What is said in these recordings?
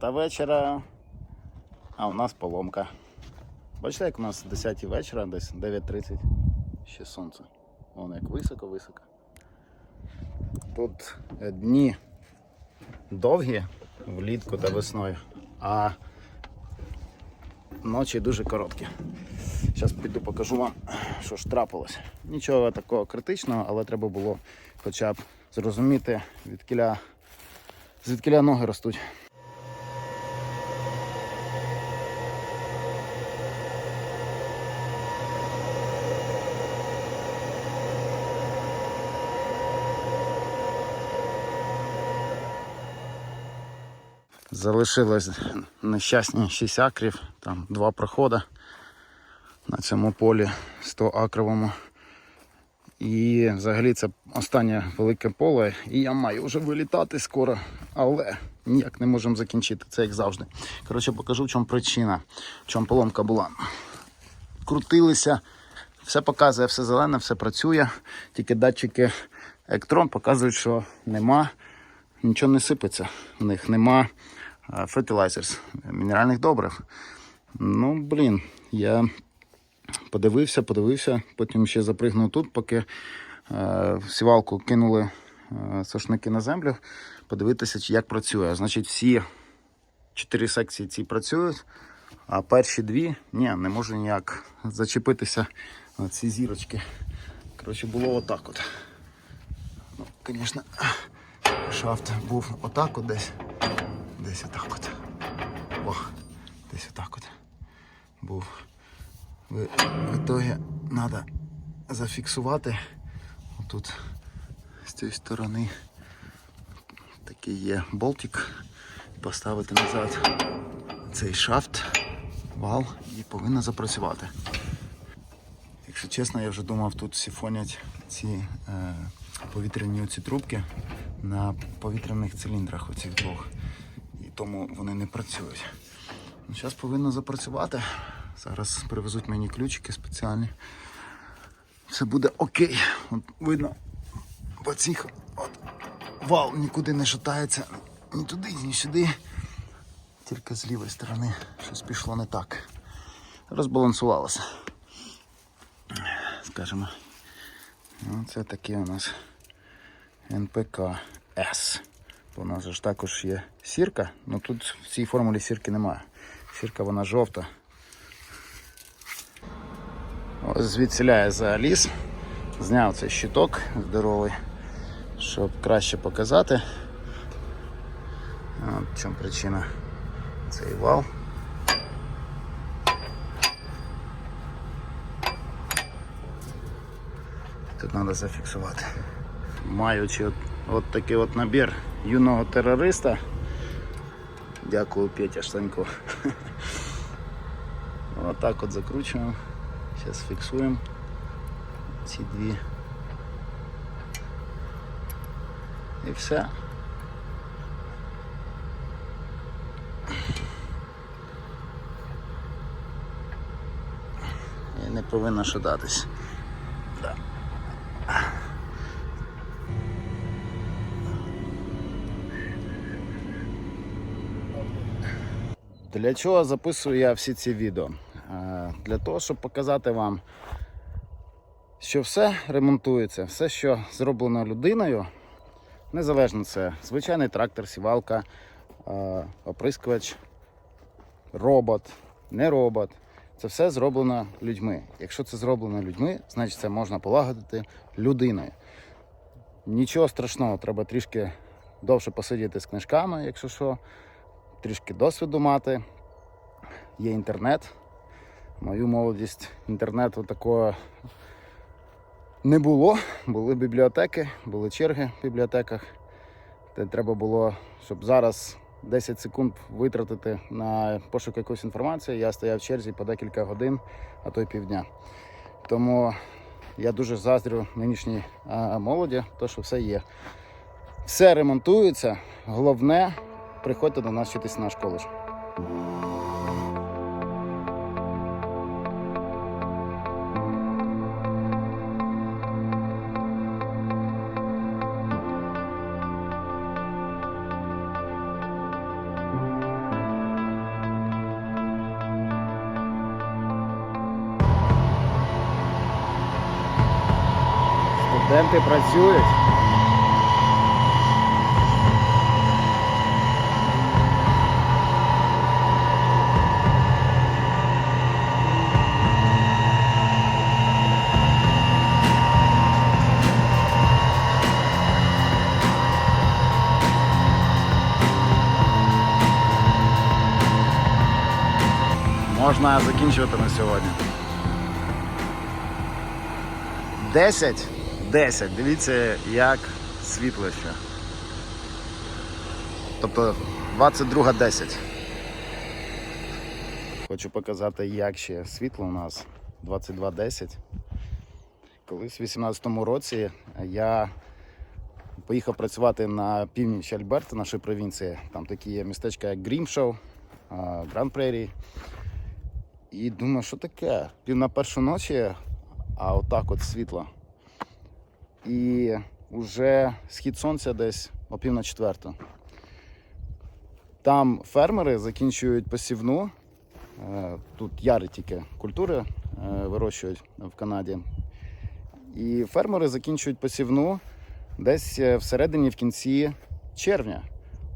10 вечора, а у нас поломка. Бачите, як у нас 10 вечора, десь 9.30, ще сонце. Воно як високо-високо. Тут дні довгі влітку та весною, а ночі дуже короткі. Зараз піду покажу вам, що ж трапилося. Нічого такого критичного, але треба було хоча б зрозуміти, відкіля, звідкіля ноги ростуть. Залишилось нещасні 6 акрів, там два проходи на цьому полі 100 акровому. І взагалі це останнє велике поле, і я маю вже вилітати скоро, але ніяк не можемо закінчити, це як завжди. Коротше, покажу, в чому причина, в чому поломка була. Крутилися, все показує, все зелене, все працює, тільки датчики Ектрон показують, що нема, нічого не сипеться. В них нема fertilizers, мінеральних добрив. Ну, блін, я подивився, подивився, потім ще запригнув тут, поки е, сівалку кинули е, сошники на землю, подивитися, як працює. Значить, всі чотири секції ці працюють, а перші дві ні, не можу ніяк зачепитися на ці зірочки. Коротше, було отак от. Ну, звісно, шафт був отак от десь. Десь отак от. О, десь отак от. Був. В итоге треба зафіксувати тут з цієї сторони такий є болтик, поставити назад цей шафт, вал і повинно запрацювати. Якщо чесно, я вже думав тут сифонять ці е, повітряні оці трубки на повітряних циліндрах оцих двох. Тому вони не працюють. Ну, Зараз повинно запрацювати. Зараз привезуть мені ключики спеціальні. Все буде окей. От видно, по цих от вал нікуди не шатається ні туди, ні сюди. Тільки з лівої сторони щось пішло не так. Розбалансувалося. Скажімо. Ну, це таке у нас НПК С. У нас ж також є сірка, але тут в цій формулі сірки немає. Сірка вона жовта. Ось звідсіля я заліз, зняв цей щиток здоровий, щоб краще показати. От в чому причина цей вал. Тут треба зафіксувати. Маючи от, от такий от набір юного терориста. Дякую, Петя Штанько. Отак от закручуємо. Зараз фіксуємо ці дві. І все. І не повинно шататись. Для чого записую я всі ці відео? Е, Для того, щоб показати вам, що все ремонтується, все, що зроблено людиною, незалежно це звичайний трактор, сівалка, е, оприскувач, робот, не робот. Це все зроблено людьми. Якщо це зроблено людьми, значить це можна полагодити людиною. Нічого страшного, треба трішки довше посидіти з книжками, якщо що, трішки досвіду мати. Є інтернет. Мою молодість інтернету такого не було. Були бібліотеки, були черги в бібліотеках. Те треба було, щоб зараз 10 секунд витратити на пошук якоїсь інформації. Я стояв в черзі по декілька годин, а то й півдня. Тому я дуже заздрю нинішній молоді, то що все є. Все ремонтується. Головне, приходьте до нас вчитись на школу. Студенти працюють. Можна закінчувати на сьогодні. 10. 10. Дивіться, як світло ще. Тобто 22.10. Хочу показати, як ще світло у нас 22.10. Колись в 18-му році я поїхав працювати на північ Альберта, нашої провінції. Там такі є містечка, як Грімшоу, Гранд Прерій. І думаю, що таке? Пів на першу ночі, а отак от світло. І вже схід сонця десь о пів на четверту. Там фермери закінчують посівну. Е, Тут яри тільки культури е, вирощують в Канаді. І фермери закінчують посівну десь е, всередині в кінці червня.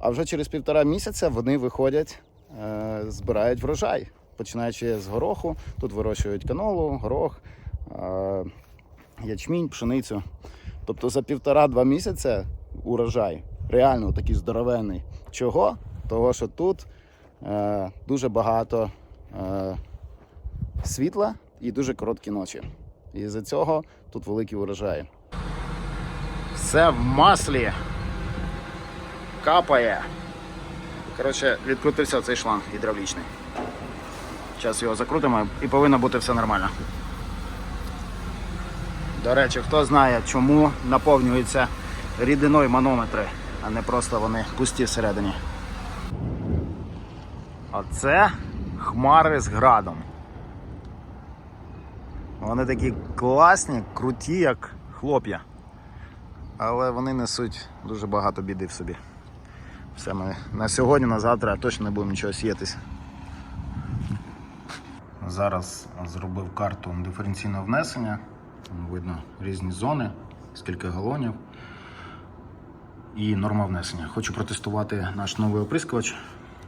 А вже через півтора місяця вони виходять, збирають врожай. Починаючи з гороху, тут вирощують канолу, горох, е, ячмінь, пшеницю. Тобто за півтора-два місяця урожай реально такий здоровенний. Чого? Того, що тут е, дуже багато е, світла і дуже короткі ночі. І з-за цього тут великі урожаї. Все в маслі. Капає. Коротше, відкрутився цей шланг гідравлічний. Зараз його закрутимо і повинно бути все нормально. До речі, хто знає, чому наповнюються рідиною манометри, а не просто вони пусті всередині. А це хмари з градом. Вони такі класні, круті, як хлоп'я. Але вони несуть дуже багато біди в собі. Все ми на сьогодні, на завтра точно не будемо нічого сіятись. Зараз зробив карту диференційного внесення. Видно різні зони, скільки галонів і норма внесення. Хочу протестувати наш новий оприскувач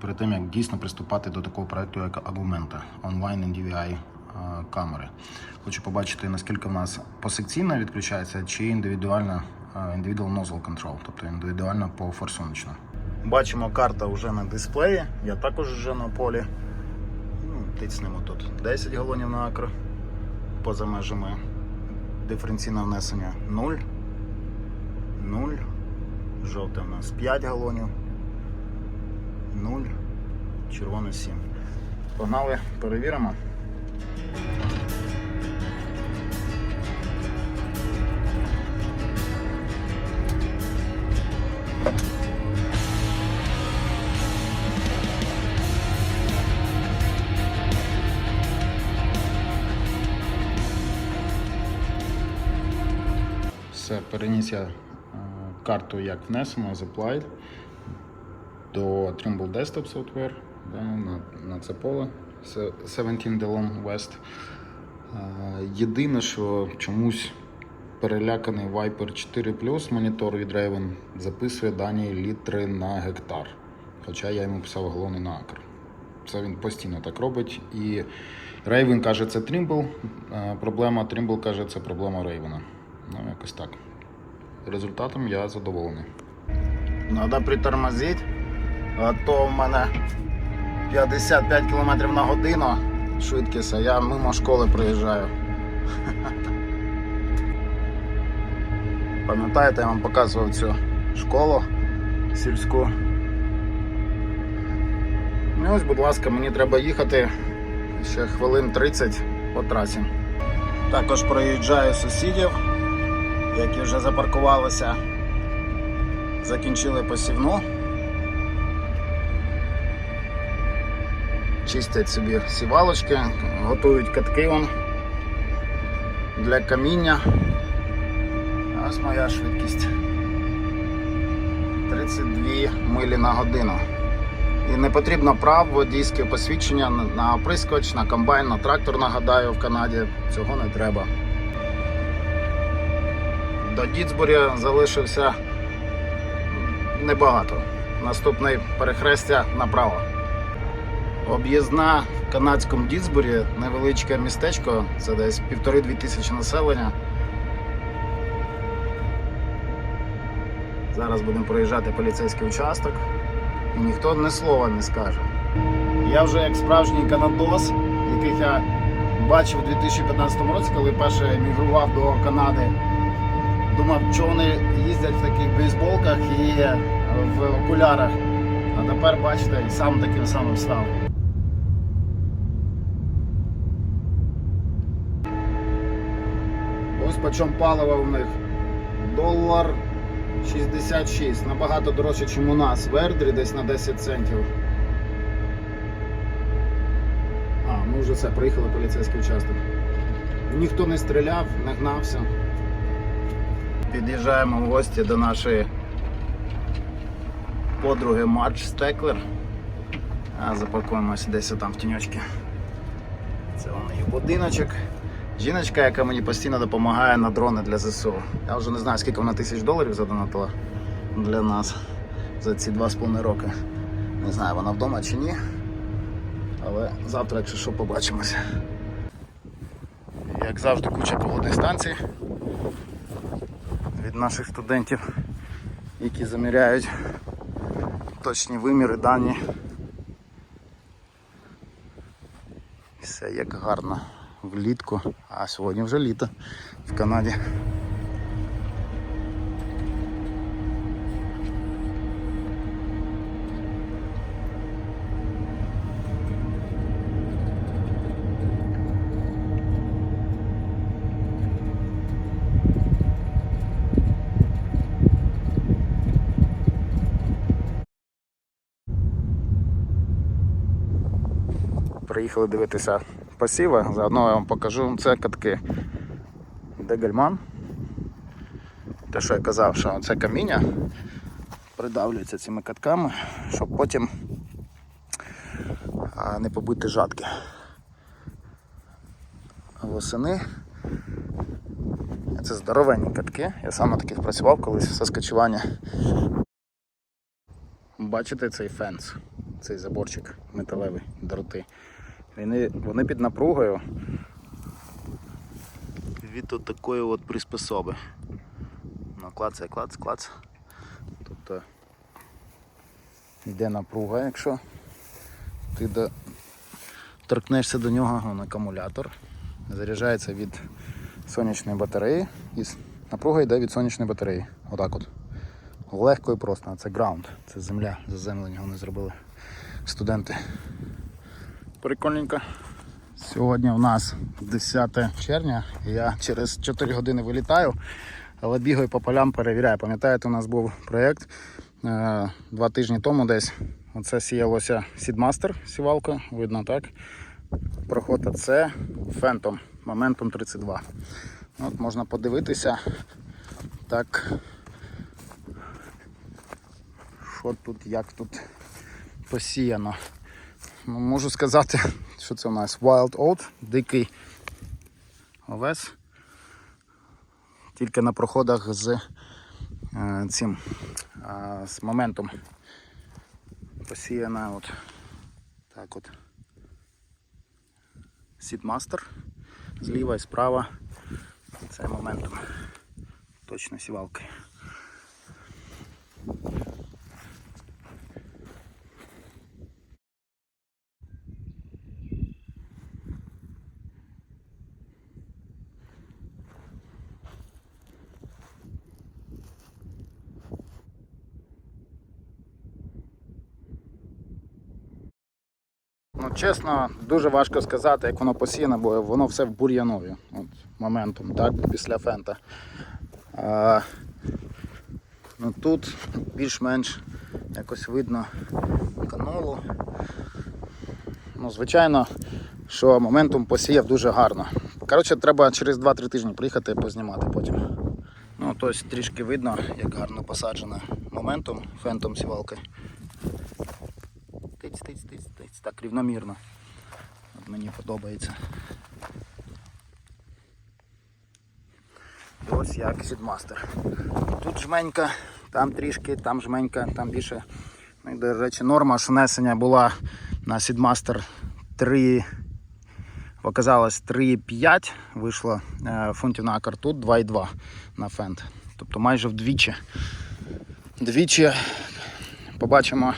перед тим, як дійсно приступати до такого проекту, як Augmenta онлайн NDVI камери. Хочу побачити, наскільки в нас посекційно відключається, чи індивідуально е, individual nozzle control, тобто індивідуально по форсуночно. Бачимо, карта вже на дисплеї, я також вже на полі. Тицнемо тут 10 галонів на акр поза межами диференційного внесення 0. 0. Жовте у нас 5 галонів. 0. Червоне 7. Погнали, перевіримо. Все, переніс я е, карту як внесено Applied до Trimble Desktop Software да, на, на це поле 17 Delon West. Е, Єдине, що чомусь переляканий Viper 4 монітор від Raven записує дані літри на гектар. Хоча я йому писав галони на акр. Це він постійно так робить. І Raven каже, це Trimble. е, Проблема Trimble каже, це проблема Raven. Ну, якось так. Результатом я задоволений. Треба притормозити, а то в мене 55 км на годину швидкість, а я мимо школи проїжджаю. Пам'ятаєте, я вам показував цю школу сільську. Ну ось, будь ласка, мені треба їхати ще хвилин 30 по трасі. Також проїжджаю сусідів, які вже запаркувалися, закінчили посівну. Чистять собі сівалочки, готують катки вон для каміння. Ось моя швидкість. 32 милі на годину. І не потрібно прав, водійське посвідчення на- оприскувач, на комбайн, на трактор, нагадаю, в Канаді. Цього не треба. До Дітсбурі залишився небагато. Наступний перехрестя направо. Об'їзна в канадському Дітсбурі, невеличке містечко, це десь півтори-дві тисячі населення. Зараз будемо проїжджати поліцейський участок і ніхто ні слова не скаже. Я вже як справжній канадос, яких я бачив у 2015 році, коли перше емігрував до Канади, думав, що вони їздять в таких бейсболках і в окулярах. А тепер бачите, і сам таким самим став. Ось по чому паливо у них. Долар 66. Набагато дорожче, ніж у нас. В Ердрі десь на 10 центів. А, ми вже все, приїхали поліцейський участок. Ніхто не стріляв, не гнався. Під'їжджаємо в гості до нашої подруги Марч Стеклер. Запакуємося десь там в тіньочки. Це вон її будиночок. Жіночка, яка мені постійно допомагає на дрони для ЗСУ. Я вже не знаю, скільки вона тисяч доларів задонатила для нас за ці два з половиною роки. Не знаю, вона вдома чи ні. Але завтра, якщо що, побачимося. Як завжди, куча погодних станцій від наших студентів, які заміряють точні виміри дані. Все як гарно влітку, а сьогодні вже літо в Канаді. Приїхали дивитися посіви. Заодно я вам покажу це катки Дегельман. Те, що я казав, що це каміння придавлюється цими катками, щоб потім не побити жатки. Восени. Це здоровенні катки. Я сам на таких працював колись в Саскачевані. Бачите цей фенс, цей заборчик металевий, дроти. Вони, вони під напругою від от такої от приспособи. Ну, клацає, клац, клац. Тобто йде напруга, якщо ти до... торкнешся до нього, вон акумулятор. Заряджається від сонячної батареї і напруга йде від сонячної батареї. Отак от. Легко і просто. Це граунд, це земля, заземлення вони зробили студенти. Прикольненько. Сьогодні у нас 10 червня. Я через 4 години вилітаю, але бігаю по полям, перевіряю. Пам'ятаєте, у нас був проєкт е, два тижні тому десь. Оце сіялося Seedmaster сівалка, видно так. Проход АЦ Phantom, Momentum 32. От можна подивитися. Так. Що тут, як тут посіяно. Можу сказати, що це у нас Wild Oat, дикий овес. Тільки на проходах з е, цим з моментом посіяна от так от Seedmaster зліва і справа. Це моментом. Точно сівалки. Чесно, дуже важко сказати, як воно посіяно, бо воно все в бур'янові. От, моментом, так, після фента. А, ну, тут більш-менш якось видно канолу. Ну, звичайно, що моментум посіяв дуже гарно. Коротше, треба через 2-3 тижні приїхати і познімати потім. Ну, тобто трішки видно, як гарно посаджено моментум фентом сівалкою. Тиць, тиць, тиць, тиць, так рівномірно. Мені подобається. І ось як Сідмастер. Тут жменька, там трішки, там жменька, там більше. Ну, до речі, норма ж була на Сідмастер 3. Оказалось 3,5 вийшло е, фунтів на акр, тут 2,2 на фент. Тобто майже вдвічі. Двічі побачимо,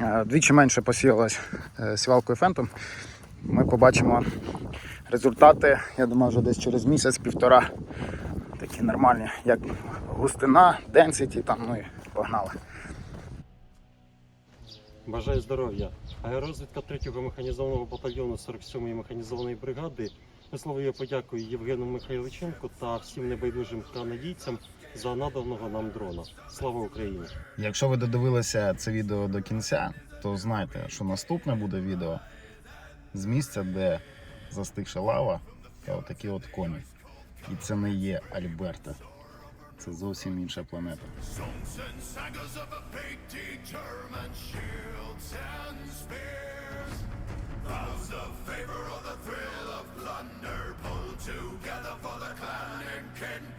е, вдвічі менше посіялось е, сівалкою фентом. Ми побачимо результати, я думаю, вже десь через місяць-півтора. Такі нормальні, як густина, денситі, там, ну і погнали. Бажаю здоров'я. Аеророзвідка 3-го механізованого батальйону 47-ї механізованої бригади висловлює подяку Євгену Михайличенку та всім небайдужим канадійцям за наданого нам дрона. Слава Україні! Якщо ви додивилися це відео до кінця, то знайте, що наступне буде відео з місця, де застигша лава та отакі от коні. І це не є Альберта. Це зовсім інша планета. Songs and sagas of a favor or the thrill of plunder pulled together for the clan and kin.